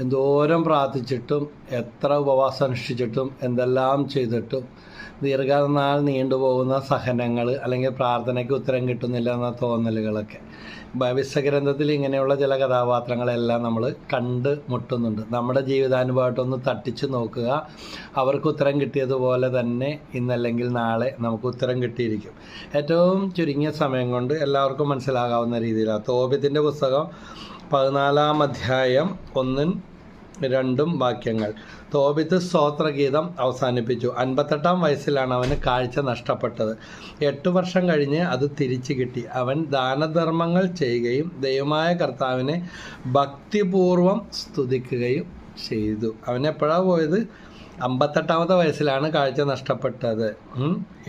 എന്തോരം പ്രാർത്ഥിച്ചിട്ടും എത്ര ഉപവാസം അനുഷ്ഠിച്ചിട്ടും എന്തെല്ലാം ചെയ്തിട്ടും ദീർഘനാൾ നീണ്ടുപോകുന്ന സഹനങ്ങൾ അല്ലെങ്കിൽ പ്രാർത്ഥനയ്ക്ക് ഉത്തരം കിട്ടുന്നില്ല എന്ന തോന്നലുകളൊക്കെ. ഭവിഷ്യഗ്രന്ഥത്തിൽ ഇങ്ങനെയുള്ള ചില കഥാപാത്രങ്ങളെല്ലാം നമ്മൾ കണ്ട് മുട്ടുന്നുണ്ട്. നമ്മുടെ ജീവിതാനുഭവമായിട്ടൊന്ന് തട്ടിച്ച് നോക്കുക. അവർക്ക് ഉത്തരം കിട്ടിയതുപോലെ തന്നെ ഇന്നല്ലെങ്കിൽ നാളെ നമുക്ക് ഉത്തരം കിട്ടിയിരിക്കും. ഏറ്റവും ചുരുങ്ങിയ സമയം കൊണ്ട് എല്ലാവർക്കും മനസ്സിലാകാവുന്ന രീതിയിലാണ്. തോപ്യത്തിന്റെ പുസ്തകം പതിനാലാം അധ്യായം ഒന്നും രണ്ടും വാക്യങ്ങൾ. തോബിത്ത് സ്തോത്രഗീതം അവസാനിപ്പിച്ചു. അൻപത്തെട്ടാം വയസ്സിലാണ് അവന് കാഴ്ച നഷ്ടപ്പെട്ടത്. എട്ട് വർഷം കഴിഞ്ഞ് അത് തിരിച്ചു കിട്ടി. അവൻ ദാനധർമ്മങ്ങൾ ചെയ്യുകയും ദൈവമായ കർത്താവിനെ ഭക്തിപൂർവം സ്തുതിക്കുകയും ചെയ്തു. അവൻ എപ്പോഴാണ് പോയത്? അമ്പത്തെട്ടാമത്തെ വയസ്സിലാണ് കാഴ്ച നഷ്ടപ്പെട്ടത്.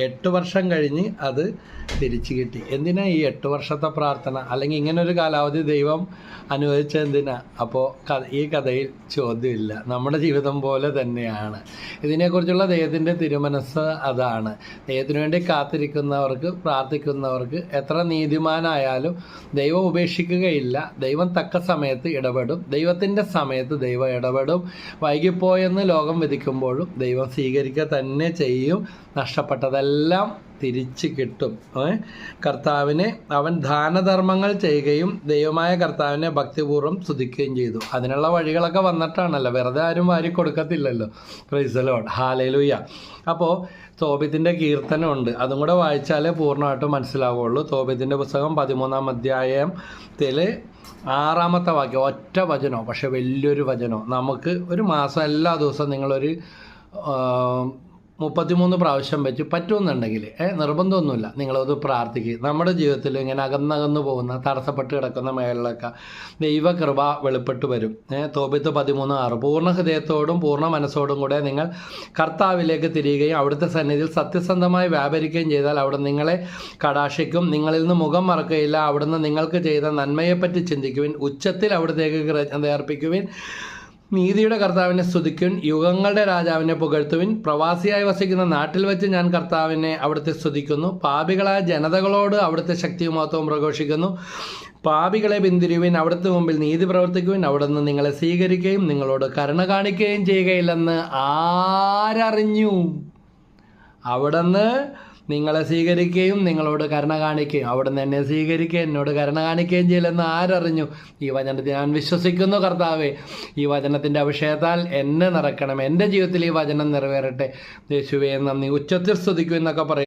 എട്ട് വർഷം കഴിഞ്ഞ് അത് തിരിച്ചു കിട്ടി. എന്തിനാ ഈ എട്ട് വർഷത്തെ പ്രാർത്ഥന? അല്ലെങ്കിൽ ഇങ്ങനെ ഒരു കാലാവധി ദൈവം അനുവദിച്ച എന്തിനാ? അപ്പോൾ ഈ കഥയിൽ ചോദ്യമില്ല. നമ്മുടെ ജീവിതം പോലെ തന്നെയാണ്. ഇതിനെക്കുറിച്ചുള്ള ദൈവത്തിന്റെ തിരുമനസ് അതാണ്. ദൈവത്തിന് വേണ്ടി കാത്തിരിക്കുന്നവർക്ക് പ്രാർത്ഥിക്കുന്നവർക്ക് എത്ര നീതിമാനായാലും ദൈവം ഉപേക്ഷിക്കുകയില്ല. ദൈവം തക്ക സമയത്ത് ഇടപെടും. ദൈവത്തിന്റെ സമയത്ത് ദൈവം ഇടപെടും. വൈകിപ്പോയെന്ന് ലോകം വിധിക്കുമ്പോഴും ദൈവം സ്വീകരിക്കുക തന്നെ ചെയ്യും. നഷ്ടപ്പെട്ടതെല്ലാം തിരിച്ച് കിട്ടും? കർത്താവിനെ അവൻ ദാനധർമ്മങ്ങൾ ചെയ്യുകയും ദൈവമായ കർത്താവിനെ ഭക്തിപൂർവം സ്തുതിക്കുകയും ചെയ്തു. അതിനുള്ള വഴികളൊക്കെ വന്നിട്ടാണല്ലോ. വെറുതെ ആരും വാരി കൊടുക്കത്തില്ലല്ലോ. പ്രൈസലോൺ ഹാലയിലൂയ അപ്പോൾ തോബിത്തിന്റെ കീർത്തനമുണ്ട് അതും കൂടെ വായിച്ചാലേ പൂർണമായിട്ടും മനസ്സിലാവുള്ളൂ. തോബിത്തിന്റെ പുസ്തകം പതിമൂന്നാം അധ്യായത്തിൽ ആറാമത്തെ വാക്യം. ഒറ്റ വചനോ പക്ഷെ വലിയൊരു വചനോ. നമുക്ക് ഒരു മാസം എല്ലാ ദിവസവും നിങ്ങളൊരു മുപ്പത്തിമൂന്ന് പ്രാവശ്യം വെച്ച് പറ്റുമെന്നുണ്ടെങ്കിൽ നിർബന്ധമൊന്നുമില്ല. നിങ്ങളത് പ്രാർത്ഥിക്കുക നമ്മുടെ ജീവിതത്തിൽ ഇങ്ങനെ അകന്നകന്നു പോകുന്ന തടസ്സപ്പെട്ട് കിടക്കുന്ന മേഖലകളൊക്കെ ദൈവകൃപ വെളിപ്പെട്ട് വരും. തോപിത്ത് പതിമൂന്ന് ആറ്. പൂർണ ഹൃദയത്തോടും പൂർണ മനസ്സോടും കൂടെ നിങ്ങൾ കർത്താവിലേക്ക് തിരിയുകയും അവിടുത്തെ സന്നിധിയിൽ സത്യസന്ധമായി വ്യാപരിക്കുകയും ചെയ്താൽ അവിടെ നിങ്ങളെ കടാക്ഷിക്കും. നിങ്ങളിൽ നിന്ന് മുഖം മറക്കുകയില്ല. അവിടുന്ന് നിങ്ങൾക്ക് ചെയ്ത നന്മയെപ്പറ്റി ചിന്തിക്കുവിൻ. ഉച്ചത്തിൽ അവിടത്തേക്ക് കൃതജ്ഞത അർപ്പിക്കുവിൻ. നീതിയുടെ കർത്താവിനെ സ്തുതിക്കുൻ യുഗങ്ങളുടെ രാജാവിനെ പുകഴ്ത്തുവിൻ. പ്രവാസിയായി വസിക്കുന്ന നാട്ടിൽ വെച്ച് ഞാൻ കർത്താവിനെ അവിടുത്തെ സ്തുതിക്കുന്നു. പാപികളായ ജനതകളോട് അവിടുത്തെ ശക്തിയും മഹത്വവും പ്രഘോഷിക്കുന്നു. പാപികളെ പിന്തിരിയുവിൻ അവിടുത്തെ മുമ്പിൽ നീതി പ്രവർത്തിക്കുവിൻ. അവിടുന്ന് നിങ്ങളെ സ്വീകരിക്കുകയും നിങ്ങളോട് കരുണ കാണിക്കുകയും ചെയ്യുകയില്ലെന്ന് ആരറിഞ്ഞു? അവിടുന്ന് നിങ്ങളെ സ്വീകരിക്കുകയും നിങ്ങളോട് കരുണ കാണിക്കുകയും അവിടുന്ന് എന്നെ സ്വീകരിക്കുകയും എന്നോട് കരുണ കാണിക്കുകയും ചെയ്യില്ലെന്ന് ആരറിഞ്ഞു? ഈ വചനത്തിൽ ഞാൻ വിശ്വസിക്കുന്നു കർത്താവേ. ഈ വചനത്തിന്റെ അഭിഷേകത്താൽ എന്നെ നിറക്കണം എന്റെ ജീവിതത്തിൽ ഈ വചനം നിറവേറട്ടെ. യേശുവേ നന്ദി. ഉച്ചത്തിൽ സ്തുതിക്കും എന്നൊക്കെ പറയും.